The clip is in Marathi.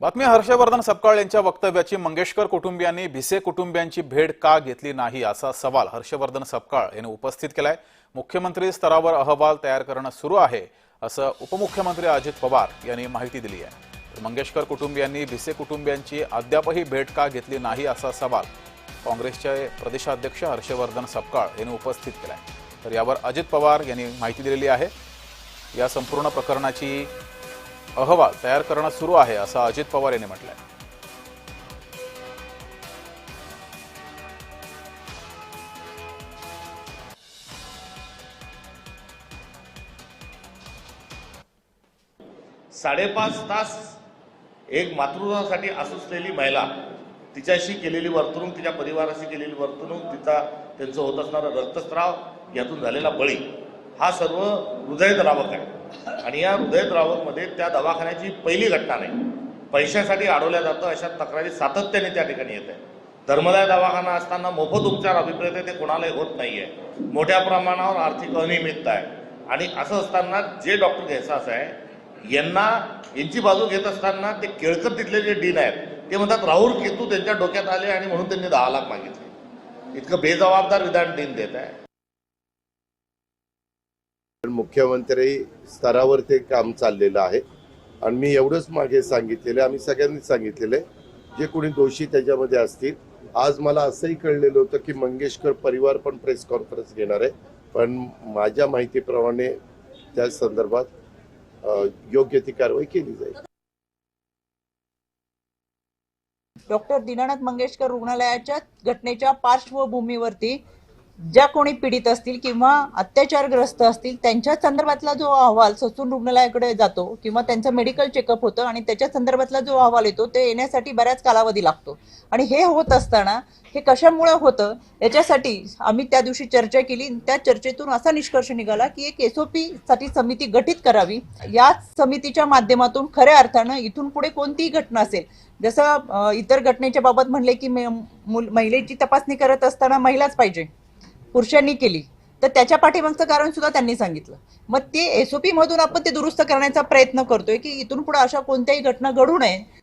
बातमी हर्षवर्धन सपकाळ यांच्या वक्तव्याची. मंगेशकर कुटुंबियांनी भिसे कुटुंबियांची भेट का घेतली नाही असा सवाल हर्षवर्धन सपकाळ यांनी उपस्थित केलाय. मुख्यमंत्री स्तरावर अहवाल तयार करणं सुरू आहे असं उपमुख्यमंत्री अजित पवार यांनी माहिती दिली आहे. मंगेशकर कुटुंबियांनी भिसे कुटुंबियांची अद्यापही भेट का घेतली नाही असा सवाल काँग्रेसचे प्रदेशाध्यक्ष हर्षवर्धन सपकाळ यांनी उपस्थित केलाय. तर यावर अजित पवार यांनी माहिती दिलेली आहे. या संपूर्ण प्रकरणाची अहवाल तयार करणं सुरू आहे असं अजित पवार यांनी म्हटलंय. साडेपाच तास एक मातृत्वासाठी असलेली महिला तिच्याशी केलेली वर्तणूक तिच्या परिवाराशी केलेली वर्तणूक तिचा त्यांचं होत असणारा रक्तस्राव यातून झालेला बळी हा सर्व हृदयद्रावक आहे. आणि या हृदयद्रावकमध्ये त्या दवाखान्याची पहिली घटना नाही. पैशासाठी अडवल्या जातं अशा तक्रारी सातत्याने त्या ठिकाणी येत आहे धर्मदाय दवाखाना असताना मोफत उपचार अभिप्रेत ते कोणालाही होत नाहीये. मोठ्या प्रमाणावर आर्थिक अनियमितता आहे. आणि असं असताना जे डॉक्टर घ्यायचं असं आहे यांना यांची बाजू घेत असताना ते केळकर तिथले जे डीन आहेत ते म्हणतात राहुल केतू त्यांच्या डोक्यात आले आणि म्हणून त्यांनी दहा लाख मागितले. इतकं बेजबाबदार विधान डीन देत आहे. मुख्यमंत्री स्तरावर ते काम चाललेलं आहे. आणि मी एवढंच मागे सांगितलेलं आम्ही सगळ्यांनी सांगितलेलं आहे जे कोणी दोषी त्याच्यामध्ये असतील. आज मला असंही कळलेलं होतं की मंगेशकर परिवार पण प्रेस कॉन्फरन्स घेणार आहे. पण माझ्या माहितीप्रमाणे त्या संदर्भात योग्य ती कारवाई केली जाईल. डॉक्टर दीनानाथ मंगेशकर रुग्णालयाच्या घटनेच्या पार्श्वभूमीवरती ज्या कोणी पीडित असतील किंवा अत्याचारग्रस्त असतील त्यांच्या संदर्भातला जो अहवाल ससून रुग्णालयाकडे जातो किंवा त्यांचं मेडिकल चेकअप होतं आणि त्याच्या संदर्भातला जो अहवाल येतो ते येण्यासाठी बऱ्याच कालावधी लागतो. आणि हे होत असताना हे कशामुळे होतं याच्यासाठी आम्ही त्या दिवशी चर्चा केली. त्या चर्चेतून असा निष्कर्ष निघाला की एक एसओपी साठी समिती गठीत करावी. या समितीच्या माध्यमातून खऱ्या अर्थानं इथून पुढे कोणतीही घटना असेल जसं इतर घटनेच्या बाबत म्हणले की महिलेची तपासणी करत असताना महिलाच पाहिजे. पुरुषांनी केली. तर त्याच्या पाठीमागचं कारण सुद्धा त्यांनी सांगितलं. मग ते एसओपी मधून आपण ते दुरुस्त करण्याचा प्रयत्न करतोय की इथून पुढे अशा कोणत्याही घटना घडू नये